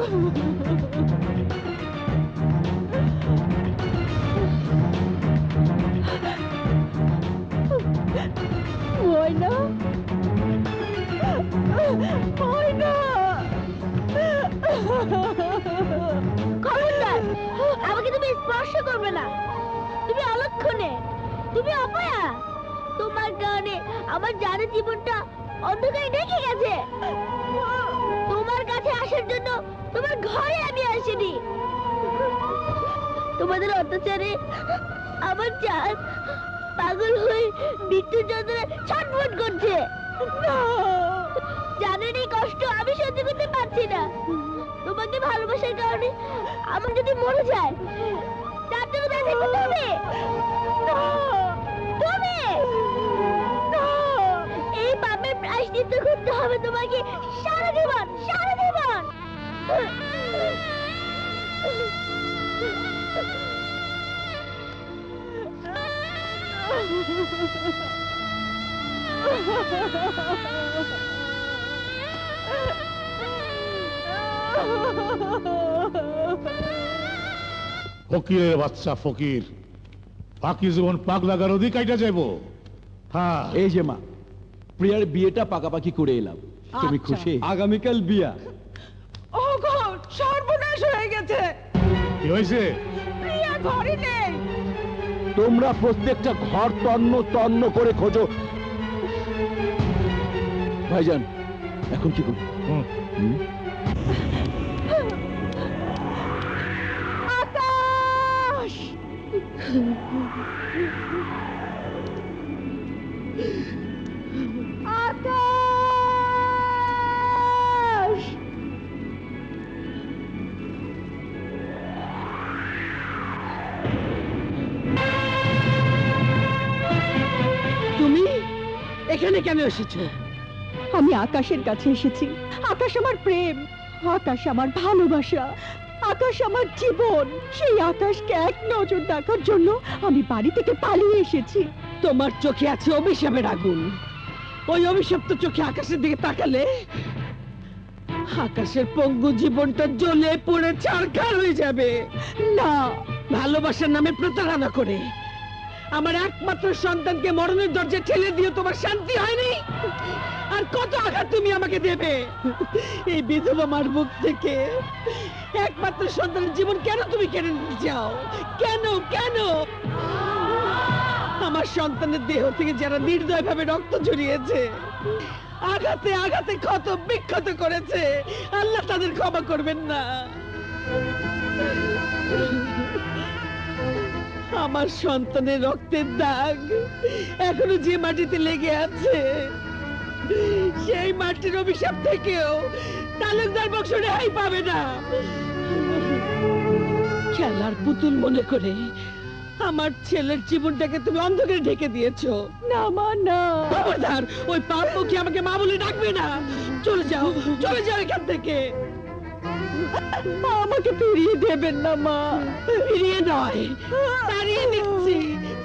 আমাকে তুমি স্পর্শ করবে না। তুমি অলক্ষণে, তুমি অপয়া। তোমার কারণে আমার জানের জীবনটা অন্ধকারে ঢেকে গেছে। কাছে আসার জন্য তোমার ঘরে আমি আসিনি। তোমাদের অত্যাচারে আমার চাঁদ পাগল হয়ে মৃত্যুর যন্ত্রণায় ছটফট করছে। জানেন এই কষ্ট, আমি সহ্য করতে পারছি না। তোমাকে ভালোবাসার কারণে আমার যদি মরে যায়, তার জন্য করতে হবে তুমি এই পাপের প্রায়শ্চিত্ত করতে হবে তোমাকে সারা জীবন, সারা ফকিরের বাচ্চা ফকির। বাকি জীবন পাক লাগার অধিক কাইটা যাইব। হ্যাঁ এই যে মা প্রিয়ার বিয়েটা পাকাপাকি করে এলাম। তুমি আচ্ছা। খুশি? আগামীকাল বিয়া। ওগো সর্বনাশ হয়ে গেছে। কি হয়েছে? প্রিয়া ঘরে নেই। তোমরা প্রত্যেকটা ঘর তন্ন তন্ন করে খোঁজো। ভাইজান এখন কি করব? হুম, এখানে কেন এসেছ? আমি আকাশের কাছে এসেছি। আকাশ আমার প্রেম আকাশ আমার ভালোবাসা আকাশ আমার জীবন। সেই আকাশকে এক নজর দেখার জন্য আমি বাড়ি থেকে পালিয়ে এসেছি। তোমার চোখে আছে অভিশাপের আগুন। ওই অভিশপ্ত চোখে আকাশের দিকে তাকালে আকাশের পঙ্গু জীবনটা জ্বলে পড়ে ছারখার হয়ে যাবে। না। ভালোবাসার নামে প্রতারণা করে। আমার একমাত্র সন্তানকে মরণের দরজা ঠেলে দিয়ে তোমার শান্তি হয়নি? আর কত আঘাত তুমি আমাকে দেবে? এই বিধবা মার মুখ থেকে একমাত্র সন্তানের জীবন কেন তুমি কেড়ে নিতে চাও? কেন কেন? আমার সন্তানের দেহ থেকে যারা নির্দয় ভাবে রক্ত ঝরিয়েছে, আঘাতে আঘাতে ক্ষত, বিক্ষত করেছে, আল্লাহ তাদের ক্ষমা করবেন না। আমার সন্তানের রক্তের দাগ এখনও যে মাটিতে লেগে আছে সেই মাটির অভিশাপ থেকেও তালুকদার বংশ রেহাই পাবে না। খেলার পুতুল মনে করে আমার ছেলের জীবনটাকে তুমি অন্ধকারে ঢেকে দিয়েছ। না মা না। খবরদার ওই পাপ মুখে আমাকে মা বলে ডাকবে না। চলে যাও চলে যাও এখান থেকে। আমাকে ফিরিয়ে দেবেন না, মা। ফিরিয়ে নয় তাড়িয়ে দিচ্ছি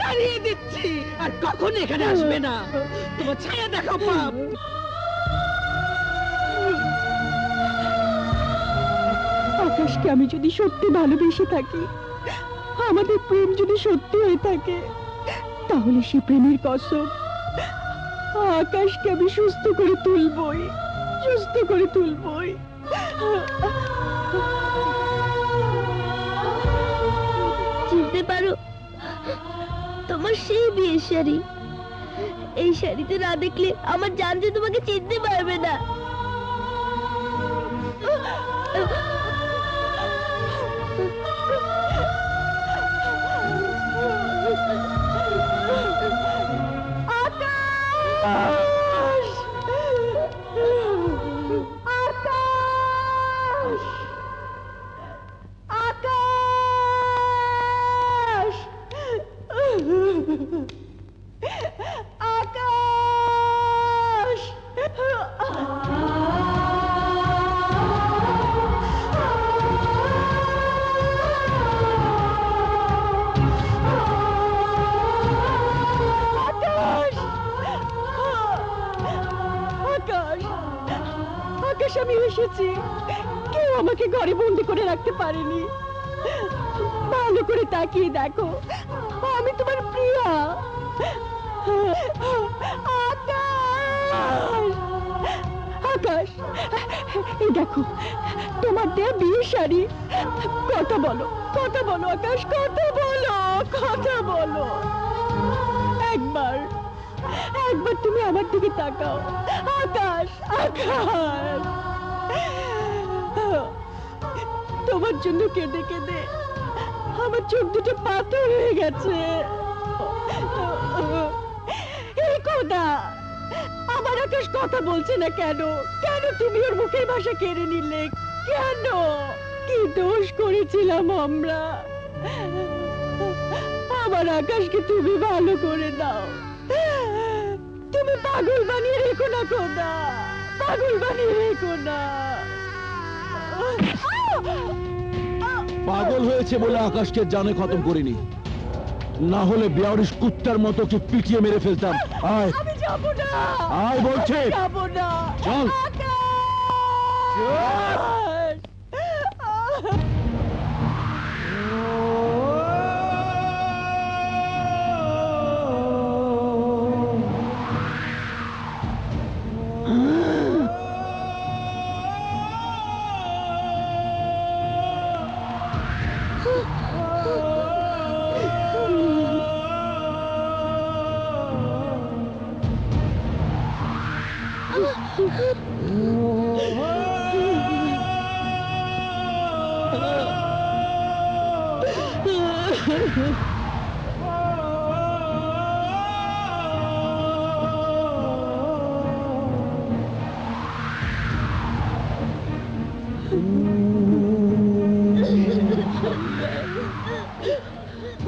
তাড়িয়ে দিচ্ছি। আর কখন এখানে আসবে না। তোমার ছায়া দেখো পাপ আকাশকে আমি যদি সত্যি ভালোবেসে থাকি, আমাদের প্রেম যদি সত্যি হয়ে থাকে, তাহলে সে প্রেমের কসম আকাশকে আমি সুস্থ করে তুলবই, সুস্থ করে তুলবই। চিনতে পারো, তোমার সেই বিয়ের শাড়ি। এই শাড়িতে না দেখলে আমার জান যে তোমাকে চিনতে পারবে না। আকাশ আকাশ আমি এসেছি। কেউ আমাকে ঘরে বন্দি করে রাখতে পারেনি। ভালো করে তাকিয়ে দেখো। আমি তোমার প্রিয়া। আকাশ। আকাশ। এই দেখো, তোমার দেয়া বিয়ের শাড়ি। কথা বলো কথা বলো, আকাশ, কথা বলো কথা বলো। একবার একবার তুমি আমার দিকে তাকাও। আকাশ আকাশ। তোমার জন্য কেঁদে কেঁদে আমার চোখ দুটো পাথর হয়ে গেছে। এই কোদা আমার আকাশ কথা বলছে না কেন? কেন তুমি ওর মুখের ভাষা কেড়ে নিলে? কেন? কি দোষ করেছিলাম আমরা? আমার আকাশকে তুমি ভালো করে দাও পাগল বানিয়ে রেখো না কোদা পাগল বানিয়ে রেখো না। পাগল হয়েছে বলে আকাশকে জানে খতম করিনি। না হলে বেয়ারিশ কুত্তার মতো কি পিটিয়ে মেরে ফেলতাম। আয়। আমি যাব না। আয় বলছে। যাব না। চল। আকাশ!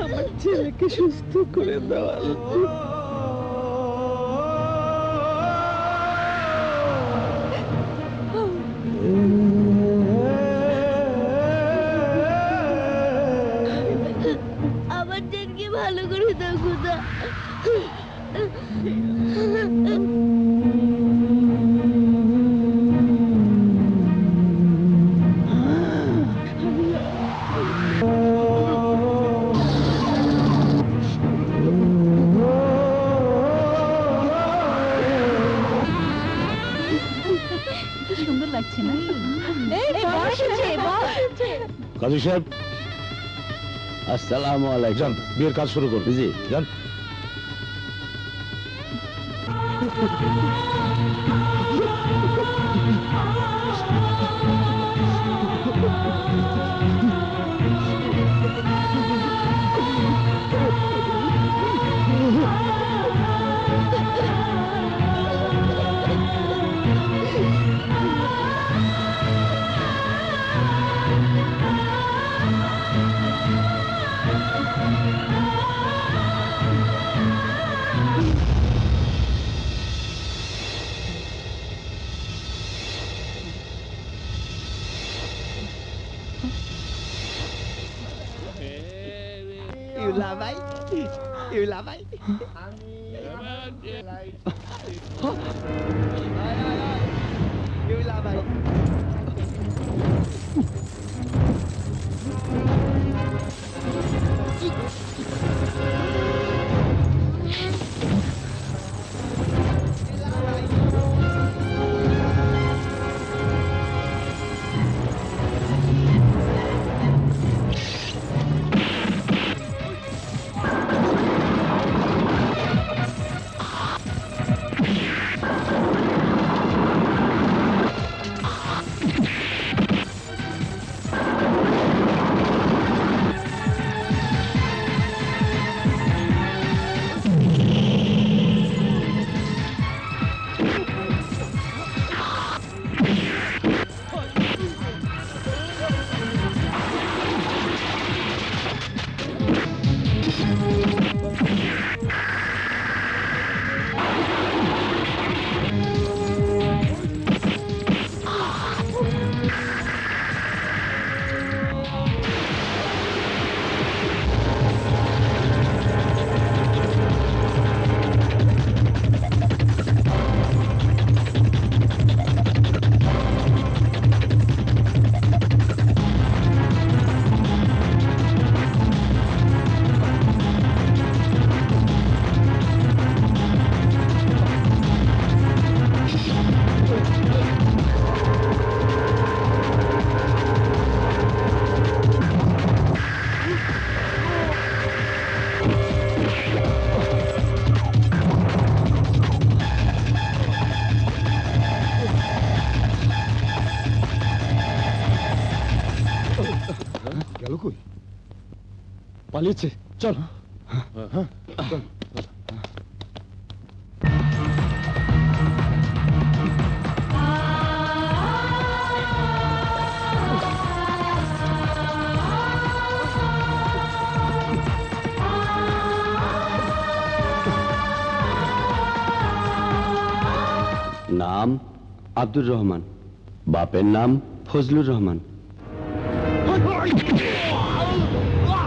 আমার ছেলেকে সুস্থ করে দেওয়া জেনকে ভালো করে দাও খুদা সুন্দর লাগছে না? এই বস এসেছে, বস এসেছে। কাজী সাহেব Assalamu alaikum. Can, birkaç şunu kur. Bizi. Can. là vậy Yêu là vậy পালিয়েছে। চল। হ্যাঁ নাম আব্দুর রহমান। বাপের নাম ফজলুর রহমান।